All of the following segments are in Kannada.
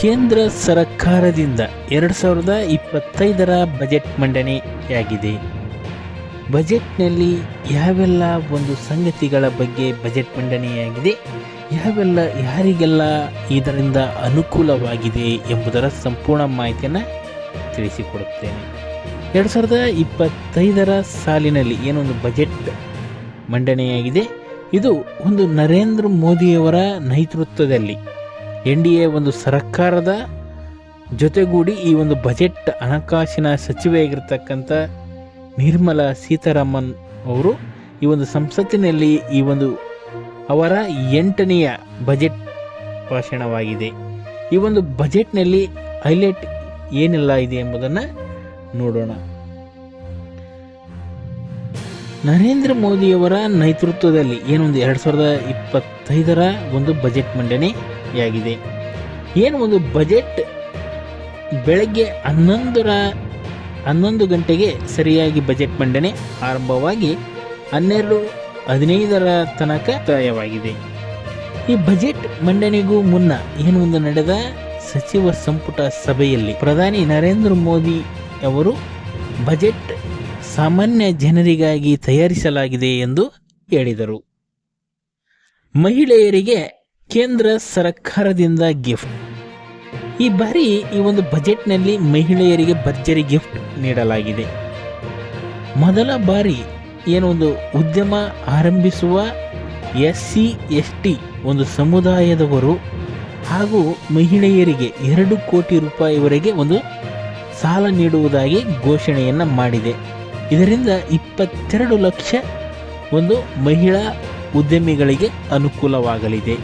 ಕೇಂದ್ರ ಸರ್ಕಾರದಿಂದ ಎರಡು ಸಾವಿರದ ಇಪ್ಪತ್ತೈದರ ಬಜೆಟ್ ಮಂಡನೆಯಾಗಿದೆ. ಬಜೆಟ್ನಲ್ಲಿ ಯಾವೆಲ್ಲ ಒಂದು ಸಂಗತಿಗಳ ಬಗ್ಗೆ ಬಜೆಟ್ ಮಂಡನೆಯಾಗಿದೆ, ಯಾವೆಲ್ಲ ಯಾರಿಗೆಲ್ಲ ಇದರಿಂದ ಅನುಕೂಲವಾಗಿದೆ ಎಂಬುದರ ಸಂಪೂರ್ಣ ಮಾಹಿತಿಯನ್ನು ತಿಳಿಸಿಕೊಡುತ್ತೇನೆ. ಎರಡು ಸಾವಿರದ ಇಪ್ಪತ್ತೈದರ ಸಾಲಿನಲ್ಲಿ ಏನೊಂದು ಬಜೆಟ್ ಮಂಡನೆಯಾಗಿದೆ, ಇದು ಒಂದು ನರೇಂದ್ರ ಮೋದಿಯವರ ನೇತೃತ್ವದಲ್ಲಿ ಎನ್ ಡಿ ಎ ಒಂದು ಸರ್ಕಾರದ ಜೊತೆಗೂಡಿ ಈ ಒಂದು ಬಜೆಟ್ ಹಣಕಾಸಿನ ಸಚಿವೆಯಾಗಿರ್ತಕ್ಕಂಥ ನಿರ್ಮಲಾ ಸೀತಾರಾಮನ್ ಅವರು ಈ ಒಂದು ಸಂಸತ್ತಿನಲ್ಲಿ ಈ ಒಂದು ಅವರ ಎಂಟನೆಯ ಬಜೆಟ್ ಭಾಷಣವಾಗಿದೆ. ಈ ಒಂದು ಬಜೆಟ್ನಲ್ಲಿ ಹೈಲೈಟ್ ಏನೆಲ್ಲ ಇದೆ ಎಂಬುದನ್ನು ನೋಡೋಣ. ನರೇಂದ್ರ ಮೋದಿಯವರ ನೇತೃತ್ವದಲ್ಲಿ ಏನೊಂದು ಎರಡು ಸಾವಿರದ ಇಪ್ಪತ್ತೈದರ ಒಂದು ಬಜೆಟ್ ಮಂಡನೆಯಾಗಿದೆ ಏನು ಒಂದು ಬಜೆಟ್ ಬೆಳಗ್ಗೆ ಹನ್ನೊಂದರ ಹನ್ನೊಂದು ಗಂಟೆಗೆ ಸರಿಯಾಗಿ ಬಜೆಟ್ ಮಂಡನೆ ಆರಂಭವಾಗಿ ಹನ್ನೆರಡು ಹದಿನೈದರ ತನಕ ತಯವಾಗಿದೆ ಈ ಬಜೆಟ್ ಮಂಡನೆಗೂ ಮುನ್ನ ಏನು ಒಂದು ನಡೆದ ಸಚಿವ ಸಂಪುಟ ಸಭೆಯಲ್ಲಿ ಪ್ರಧಾನಿ ನರೇಂದ್ರ ಮೋದಿ ಅವರು ಬಜೆಟ್ ಸಾಮಾನ್ಯ ಜನರಿಗಾಗಿ ತಯಾರಿಸಲಾಗಿದೆ ಎಂದು ಹೇಳಿದರು. ಮಹಿಳೆಯರಿಗೆ ಕೇಂದ್ರ ಸರ್ಕಾರದಿಂದ ಗಿಫ್ಟ್ ಈ ಬಾರಿ ಈ ಒಂದು ಬಜೆಟ್ನಲ್ಲಿ ಮಹಿಳೆಯರಿಗೆ ಭರ್ಜರಿ ಗಿಫ್ಟ್ ನೀಡಲಾಗಿದೆ. ಮೊದಲ ಬಾರಿ ಏನು ಒಂದು ಉದ್ಯಮ ಆರಂಭಿಸುವ ಎಸ್ ಸಿ ಎಸ್ ಟಿ ಒಂದು ಸಮುದಾಯದವರು ಹಾಗೂ ಮಹಿಳೆಯರಿಗೆ ಎರಡು ಕೋಟಿ ರೂಪಾಯಿವರೆಗೆ ಒಂದು ಸಾಲ ನೀಡುವುದಾಗಿ ಘೋಷಣೆಯನ್ನು ಮಾಡಿದೆ. ಇದರಿಂದ ಇಪ್ಪತ್ತೆರಡು ಲಕ್ಷ ಒಂದು ಮಹಿಳಾ ಉದ್ಯಮಿಗಳಿಗೆ ಅನುಕೂಲವಾಗಲಿದೆ.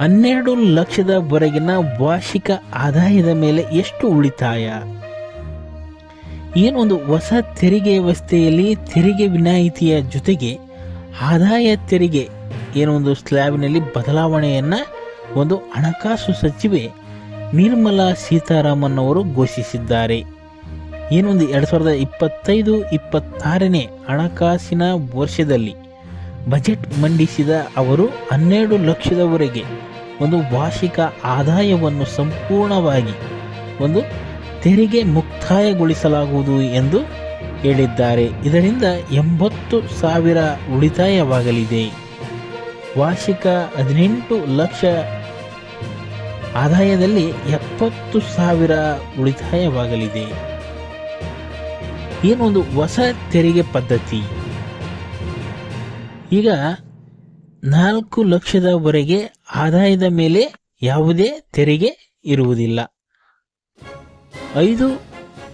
ಹನ್ನೆರಡು ಲಕ್ಷದವರೆಗಿನ ವಾರ್ಷಿಕ ಆದಾಯದ ಮೇಲೆ ಎಷ್ಟು ಉಳಿತಾಯ? ಏನೊಂದು ಹೊಸ ತೆರಿಗೆ ವ್ಯವಸ್ಥೆಯಲ್ಲಿ ತೆರಿಗೆ ವಿನಾಯಿತಿಯ ಜೊತೆಗೆ ಆದಾಯ ತೆರಿಗೆ? ಏನೊಂದು ಸ್ಲ್ಯಾಬ್ನಲ್ಲಿ ಬದಲಾವಣೆಯನ್ನು ಒಂದು ಹಣಕಾಸು ಸಚಿವೆ ನಿರ್ಮಲಾ ಸೀತಾರಾಮನ್ ಅವರು ಘೋಷಿಸಿದ್ದಾರೆ. ಏನೊಂದು ಎರಡು ಸಾವಿರದ ಇಪ್ಪತ್ತೈದು ಇಪ್ಪತ್ತಾರನೇ ಹಣಕಾಸಿನ ವರ್ಷದಲ್ಲಿ ಬಜೆಟ್ ಮಂಡಿಸಿದ ಅವರು ಹನ್ನೆರಡು ಲಕ್ಷದವರೆಗೆ ಒಂದು ವಾರ್ಷಿಕ ಆದಾಯವನ್ನು ಸಂಪೂರ್ಣವಾಗಿ ಒಂದು ತೆರಿಗೆ ಮುಕ್ತಾಯಗೊಳಿಸಲಾಗುವುದು ಎಂದು ಹೇಳಿದ್ದಾರೆ. ಇದರಿಂದ ಎಂಬತ್ತು ಸಾವಿರ ಉಳಿತಾಯವಾಗಲಿದೆ. ವಾರ್ಷಿಕ ಹದಿನೆಂಟು ಲಕ್ಷ ಆದಾಯದಲ್ಲಿ ಎಪ್ಪತ್ತು ಸಾವಿರ ಉಳಿತಾಯವಾಗಲಿದೆ. ಏನೊಂದು ಹೊಸ ತೆರಿಗೆ ಪದ್ಧತಿ? ಈಗ ನಾಲ್ಕು ಲಕ್ಷದವರೆಗೆ ಆದಾಯದ ಮೇಲೆ ಯಾವುದೇ ತೆರಿಗೆ ಇರುವುದಿಲ್ಲ. ಐದು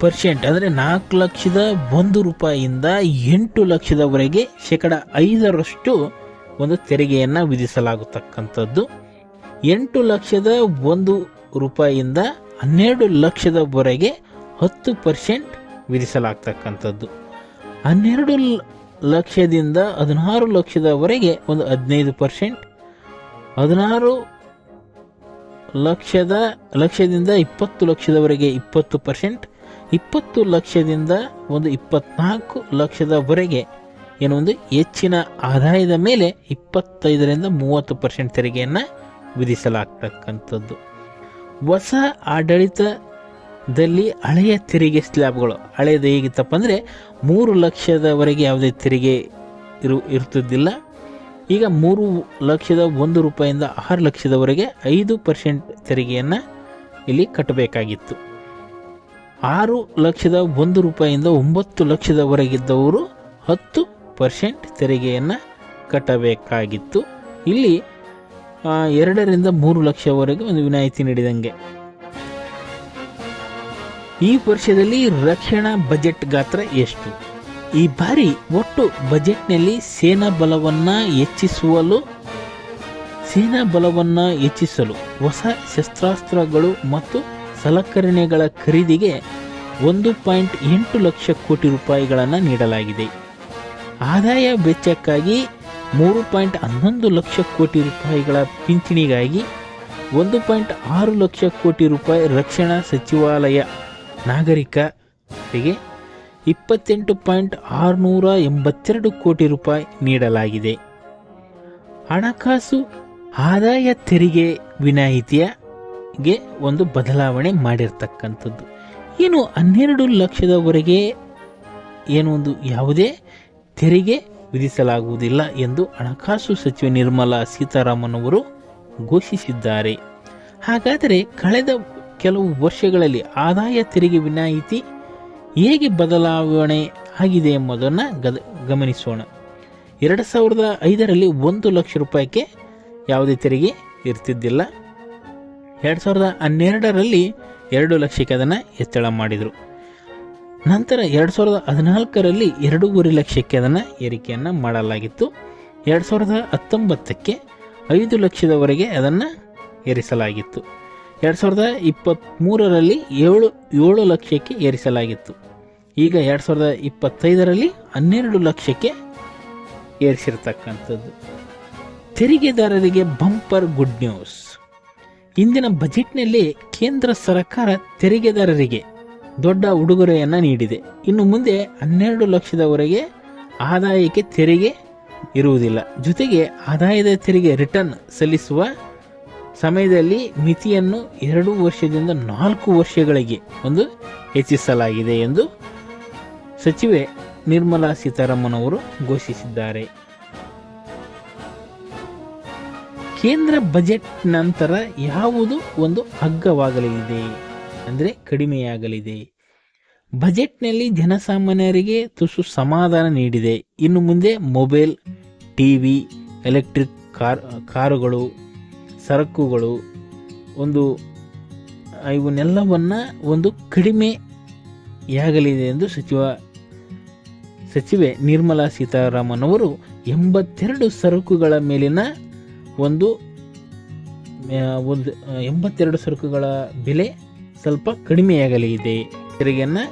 ಪರ್ಸೆಂಟ್ ಅಂದರೆ ನಾಲ್ಕು ಲಕ್ಷದ ಒಂದು ರೂಪಾಯಿಯಿಂದ ಎಂಟು ಲಕ್ಷದವರೆಗೆ ಶೇಕಡ ಐದರಷ್ಟು ಒಂದು ತೆರಿಗೆಯನ್ನು ವಿಧಿಸಲಾಗತಕ್ಕಂಥದ್ದು. ಎಂಟು ಲಕ್ಷದ ಒಂದು ರೂಪಾಯಿಯಿಂದ ಹನ್ನೆರಡು ಲಕ್ಷದವರೆಗೆ ಹತ್ತು ಪರ್ಸೆಂಟ್ ವಿಧಿಸಲಾಗ್ತಕ್ಕಂಥದ್ದು. ಹನ್ನೆರಡು ಲಕ್ಷದಿಂದ ಹದಿನಾರು ಲಕ್ಷದವರೆಗೆ ಒಂದು ಹದಿನೈದು ಪರ್ಸೆಂಟ್ ಹದಿನಾರು ಲಕ್ಷದ, ಲಕ್ಷದಿಂದ ಇಪ್ಪತ್ತು ಲಕ್ಷದವರೆಗೆ ಇಪ್ಪತ್ತು ಪರ್ಸೆಂಟ್, ಇಪ್ಪತ್ತು ಲಕ್ಷದಿಂದ ಒಂದು ಇಪ್ಪತ್ನಾಲ್ಕು ಲಕ್ಷದವರೆಗೆ ಏನೋ ಒಂದು ಹೆಚ್ಚಿನ ಆದಾಯದ ಮೇಲೆ ಇಪ್ಪತ್ತೈದರಿಂದ ಮೂವತ್ತು ಪರ್ಸೆಂಟ್ ತೆರಿಗೆಯನ್ನು ವಿಧಿಸಲಾಗ್ತಕ್ಕಂಥದ್ದು. ಹೊಸ ಆಡಳಿತದಲ್ಲಿ ಹಳೆಯ ತೆರಿಗೆ ಸ್ಲ್ಯಾಬ್ಗಳು ಹಳೆಯದು ಹೇಗಿತ್ತಪ್ಪ ಅಂದರೆ ಮೂರು ಲಕ್ಷದವರೆಗೆ ಯಾವುದೇ ತೆರಿಗೆ ಇರು ಇರ್ತಿದ್ದಿಲ್ಲ ಈಗ ಮೂರು ಲಕ್ಷದ ಒಂದು ರೂಪಾಯಿಂದ ಆರು ಲಕ್ಷದವರೆಗೆ ಐದು ಪರ್ಸೆಂಟ್ ತೆರಿಗೆಯನ್ನು ಇಲ್ಲಿ ಕಟ್ಟಬೇಕಾಗಿತ್ತು. ಆರು ಲಕ್ಷದ ಒಂದು ರೂಪಾಯಿಂದ ಒಂಬತ್ತು ಲಕ್ಷದವರೆಗಿದ್ದವರು ಹತ್ತು ಪರ್ಸೆಂಟ್ ತೆರಿಗೆಯನ್ನು ಕಟ್ಟಬೇಕಾಗಿತ್ತು. ಇಲ್ಲಿ ಎರಡರಿಂದ ಮೂರು ಲಕ್ಷವರೆಗೆ ಒಂದು ವಿನಾಯಿತಿ ನೀಡಿದಂಗೆ. ಈ ವರ್ಷದಲ್ಲಿ ರಕ್ಷಣಾ ಬಜೆಟ್ ಗಾತ್ರ ಎಷ್ಟು? ಈ ಬಾರಿ ಒಟ್ಟು ಬಜೆಟ್ನಲ್ಲಿ ಸೇನಾ ಬಲವನ್ನು ಹೆಚ್ಚಿಸುವಲು, ಸೇನಾ ಬಲವನ್ನು ಹೆಚ್ಚಿಸಲು ಹೊಸ ಶಸ್ತ್ರಾಸ್ತ್ರಗಳು ಮತ್ತು ಸಲಕರಣೆಗಳ ಖರೀದಿಗೆ ಒಂದು ಪಾಯಿಂಟ್ ಎಂಟು ಲಕ್ಷ ಕೋಟಿ ರೂಪಾಯಿಗಳನ್ನು ನೀಡಲಾಗಿದೆ. ಆದಾಯ ವೆಚ್ಚಕ್ಕಾಗಿ ಮೂರು ಪಾಯಿಂಟ್ ಹನ್ನೊಂದು ಲಕ್ಷ ಕೋಟಿ ರೂಪಾಯಿಗಳ ಪಿಂಚಣಿಗಾಗಿ ಒಂದು ಪಾಯಿಂಟ್ ಆರು ಲಕ್ಷ ಕೋಟಿ ರೂಪಾಯಿ ರಕ್ಷಣಾ ಸಚಿವಾಲಯ ನಾಗರಿಕರಿಗೆ ಇಪ್ಪತ್ತೆಂಟು ಪಾಯಿಂಟ್ ಆರುನೂರ ಎಂಬತ್ತೆರಡು ಕೋಟಿ ರೂಪಾಯಿ ನೀಡಲಾಗಿದೆ. ಹಣಕಾಸು ಆದಾಯ ತೆರಿಗೆ ವಿನಾಯಿತಿಯಗೆ ಒಂದು ಬದಲಾವಣೆ ಮಾಡಿರ್ತಕ್ಕಂಥದ್ದು. ಏನು ಹನ್ನೆರಡು ಲಕ್ಷದವರೆಗೆ ಏನು ಒಂದು ಯಾವುದೇ ತೆರಿಗೆ ವಿಧಿಸಲಾಗುವುದಿಲ್ಲ ಎಂದು ಹಣಕಾಸು ಸಚಿವೆ ನಿರ್ಮಲಾ ಸೀತಾರಾಮನ್ ಅವರು ಘೋಷಿಸಿದ್ದಾರೆ. ಹಾಗಾದರೆ ಕಳೆದ ಕೆಲವು ವರ್ಷಗಳಲ್ಲಿ ಆದಾಯ ತೆರಿಗೆ ವಿನಾಯಿತಿ ಹೇಗೆ ಬದಲಾವಣೆ ಆಗಿದೆ ಎಂಬುದನ್ನು ಗದ, ಗಮನಿಸೋಣ. ಎರಡು ಸಾವಿರದ ಐದರಲ್ಲಿ ಒಂದು ಲಕ್ಷ ರೂಪಾಯಿಗೆ ಯಾವುದೇ ತೆರಿಗೆ ಇರ್ತಿದ್ದಿಲ್ಲ. ಎರಡು ಸಾವಿರದ ಹನ್ನೆರಡರಲ್ಲಿ ಎರಡು ಲಕ್ಷಕ್ಕೆ ಅದನ್ನು ಹೆಚ್ಚಳ ಮಾಡಿದರು. ನಂತರ ಎರಡು ಸಾವಿರದ ಹದಿನಾಲ್ಕರಲ್ಲಿ ಎರಡೂವರೆ ಲಕ್ಷಕ್ಕೆ ಅದನ್ನು ಏರಿಕೆಯನ್ನು ಮಾಡಲಾಗಿತ್ತು. ಎರಡು ಸಾವಿರದ ಹತ್ತೊಂಬತ್ತಕ್ಕೆ ಐದು ಲಕ್ಷದವರೆಗೆ ಅದನ್ನು ಏರಿಸಲಾಗಿತ್ತು. ಎರಡು ಸಾವಿರದ ಇಪ್ಪತ್ತ್ಮೂರರಲ್ಲಿ ಏಳು ಏಳು ಲಕ್ಷಕ್ಕೆ ಏರಿಸಲಾಗಿತ್ತು. ಈಗ ಎರಡು ಸಾವಿರದ ಇಪ್ಪತ್ತೈದರಲ್ಲಿ ಹನ್ನೆರಡು ಲಕ್ಷಕ್ಕೆ ಏರಿಸಿರ್ತಕ್ಕಂಥದ್ದು. ತೆರಿಗೆದಾರರಿಗೆ ಬಂಪರ್ ಗುಡ್ ನ್ಯೂಸ್. ಇಂದಿನ ಬಜೆಟ್ನಲ್ಲಿ ಕೇಂದ್ರ ಸರ್ಕಾರ ತೆರಿಗೆದಾರರಿಗೆ ದೊಡ್ಡ ಉಡುಗೊರೆಯನ್ನು ನೀಡಿದೆ. ಇನ್ನು ಮುಂದೆ ಹನ್ನೆರಡು ಲಕ್ಷದವರೆಗೆ ಆದಾಯಕ್ಕೆ ತೆರಿಗೆ ಇರುವುದಿಲ್ಲ. ಜೊತೆಗೆ ಆದಾಯದ ತೆರಿಗೆ ರಿಟರ್ನ್ ಸಲ್ಲಿಸುವ ಸಮಯದಲ್ಲಿ ಮಿತಿಯನ್ನು ಎರಡು ವರ್ಷದಿಂದ ನಾಲ್ಕು ವರ್ಷಗಳಿಗೆ ಒಂದು ಹೆಚ್ಚಿಸಲಾಗಿದೆ ಎಂದು ಸಚಿವೆ ನಿರ್ಮಲಾ ಸೀತಾರಾಮನ್ ಅವರು ಘೋಷಿಸಿದ್ದಾರೆ. ಕೇಂದ್ರ ಬಜೆಟ್ ನಂತರ ಯಾವುದು ಒಂದು ಹಗ್ಗವಾಗಲಿದೆ ಅಂದರೆ ಕಡಿಮೆಯಾಗಲಿದೆ. ಬಜೆಟ್ನಲ್ಲಿ ಜನಸಾಮಾನ್ಯರಿಗೆ ತುಸು ಸಮಾಧಾನ ನೀಡಿದೆ. ಇನ್ನು ಮುಂದೆ ಮೊಬೈಲ್, ಟಿವಿ, ಎಲೆಕ್ಟ್ರಿಕ್ ಕಾರ್, ಕಾರುಗಳು ಸರಕುಗಳು, ಒಂದು, ಇವನ್ನೆಲ್ಲವನ್ನು ಒಂದು ಕಡಿಮೆಯಾಗಲಿದೆ ಎಂದು ಸಚಿವ, ಸಚಿವೆ ನಿರ್ಮಲಾ ಸೀತಾರಾಮನ್ ಅವರು ಎಂಬತ್ತೆರಡು ಸರಕುಗಳ ಮೇಲಿನ ಒಂದು ಒಂದು, ಎಂಬತ್ತೆರಡು ಸರಕುಗಳ ಬೆಲೆ ಸ್ವಲ್ಪ ಕಡಿಮೆಯಾಗಲಿದೆ. ತೆರಿಗೆಯನ್ನು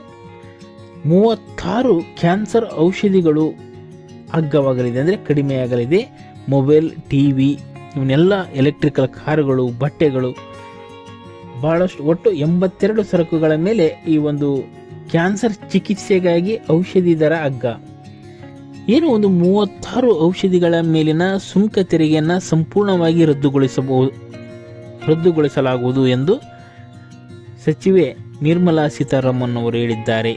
ಮೂವತ್ತಾರು ಕ್ಯಾನ್ಸರ್ ಔಷಧಿಗಳು ಅಗ್ಗವಾಗಲಿದೆ, ಅಂದರೆ ಕಡಿಮೆಯಾಗಲಿದೆ. ಮೊಬೈಲ್ ಟಿ ವಿ ಇವನ್ನೆಲ್ಲ ಎಲೆಕ್ಟ್ರಿಕಲ್ ಕಾರುಗಳು, ಬಟ್ಟೆಗಳು, ಬಹಳಷ್ಟು ಒಟ್ಟು ಎಂಬತ್ತೆರಡು ಸರಕುಗಳ ಮೇಲೆ ಈ ಒಂದು ಕ್ಯಾನ್ಸರ್ ಚಿಕಿತ್ಸೆಗಾಗಿ ಔಷಧಿ ದರ ಅಗ್ಗ ಏನು ಒಂದು ಮೂವತ್ತಾರು ಔಷಧಿಗಳ ಮೇಲಿನ ಸುಂಕ ತೆರಿಗೆಯನ್ನು ಸಂಪೂರ್ಣವಾಗಿ ರದ್ದುಗೊಳಿಸಬಹುದು ರದ್ದುಗೊಳಿಸಲಾಗುವುದು ಎಂದು ಸಚಿವೆ ನಿರ್ಮಲಾ ಸೀತಾರಾಮನ್ ಅವರು ಹೇಳಿದ್ದಾರೆ.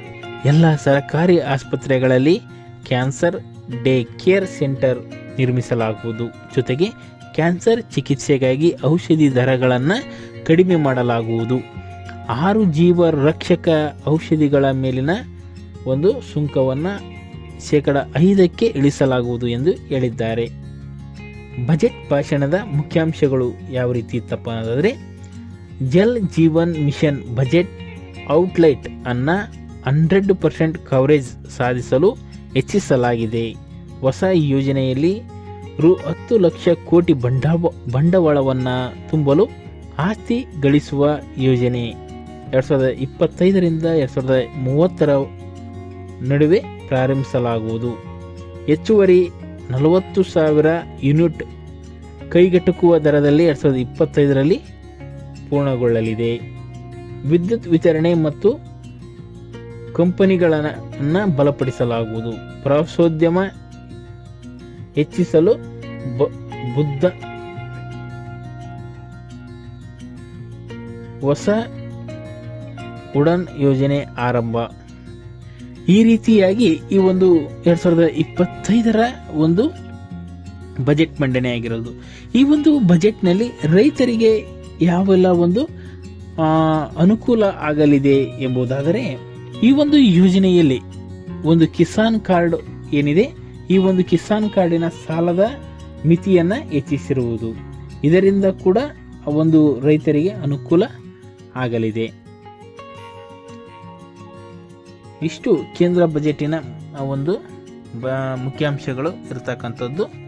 ಎಲ್ಲ ಸರ್ಕಾರಿ ಆಸ್ಪತ್ರೆಗಳಲ್ಲಿ ಕ್ಯಾನ್ಸರ್ ಡೇ ಕೇರ್ ಸೆಂಟರ್ ನಿರ್ಮಿಸಲಾಗುವುದು. ಜೊತೆಗೆ ಕ್ಯಾನ್ಸರ್ ಚಿಕಿತ್ಸೆಗಾಗಿ ಔಷಧಿ ದರಗಳನ್ನು ಕಡಿಮೆ ಮಾಡಲಾಗುವುದು. ಆರು ಜೀವ ರಕ್ಷಕ ಔಷಧಿಗಳ ಮೇಲಿನ ಒಂದು ಸುಂಕವನ್ನು ಶೇಕಡ ಐದಕ್ಕೆ ಇಳಿಸಲಾಗುವುದು ಎಂದು ಹೇಳಿದ್ದಾರೆ. ಬಜೆಟ್ ಭಾಷಣದ ಮುಖ್ಯಾಂಶಗಳು ಯಾವ ರೀತಿ ಇತ್ತಪ್ಪ ಅನ್ನೋದಾದರೆ Jal Jeevan mission budget outlay ಅನ್ನು ಹಂಡ್ರೆಡ್ ಪರ್ಸೆಂಟ್ ಕವರೇಜ್ ಸಾಧಿಸಲು ಹೆಚ್ಚಿಸಲಾಗಿದೆ. ಹೊಸ ಯೋಜನೆಯಲ್ಲಿ ರು ಹತ್ತು ಲಕ್ಷ ಕೋಟಿ ಬಂಡವ, ಬಂಡವಾಳವನ್ನು ತುಂಬಲು ಆಸ್ತಿ ಗಳಿಸುವ ಯೋಜನೆ. ಎರಡು ಸಾವಿರದ ಇಪ್ಪತ್ತೈದರಿಂದ ಎರಡು ಸಾವಿರದ ಮೂವತ್ತರ ನಡುವೆ ಪ್ರಾರಂಭಿಸಲಾಗುವುದು. ಹೆಚ್ಚುವರಿ ನಲವತ್ತು ಸಾವಿರ ಯೂನಿಟ್ ಕೈಗೆಟುಕುವ ದರದಲ್ಲಿ ಎರಡು ಸಾವಿರದ ಇಪ್ಪತ್ತೈದರಲ್ಲಿ ಪೂರ್ಣಗೊಳ್ಳಲಿದೆ. ವಿದ್ಯುತ್ ವಿತರಣೆ ಮತ್ತು ಕಂಪನಿಗಳನ್ನು ಬಲಪಡಿಸಲಾಗುವುದು. ಪ್ರವಾಸೋದ್ಯಮ ಹೆಚ್ಚಿಸಲು ಬುದ್ಧ. ಹೊಸ ಉಡಾನ್ ಯೋಜನೆ ಆರಂಭ. ಈ ರೀತಿಯಾಗಿ ಈ ಒಂದು ಎರಡ್ ಸಾವಿರದ ಇಪ್ಪತ್ತೈದರ ಒಂದು ಬಜೆಟ್ ಮಂಡನೆ ಆಗಿರೋದು. ಈ ಒಂದು ಬಜೆಟ್ನಲ್ಲಿ ರೈತರಿಗೆ ಯಾವೆಲ್ಲ ಒಂದು ಅನುಕೂಲ ಆಗಲಿದೆ ಎಂಬುದಾದರೆ, ಈ ಒಂದು ಯೋಜನೆಯಲ್ಲಿ ಒಂದು ಕಿಸಾನ್ ಕಾರ್ಡ್ ಏನಿದೆ, ಈ ಒಂದು ಕಿಸಾನ್ ಕಾರ್ಡಿನ ಸಾಲದ ಮಿತಿಯನ್ನು ಹೆಚ್ಚಿಸಿರುವುದು. ಇದರಿಂದ ಕೂಡ ಒಂದು ರೈತರಿಗೆ ಅನುಕೂಲ ಆಗಲಿದೆ. ಇಷ್ಟು ಕೇಂದ್ರ ಬಜೆಟಿನ ಒಂದು ಮುಖ್ಯಾಂಶಗಳು ಇರತಕ್ಕಂಥದ್ದು.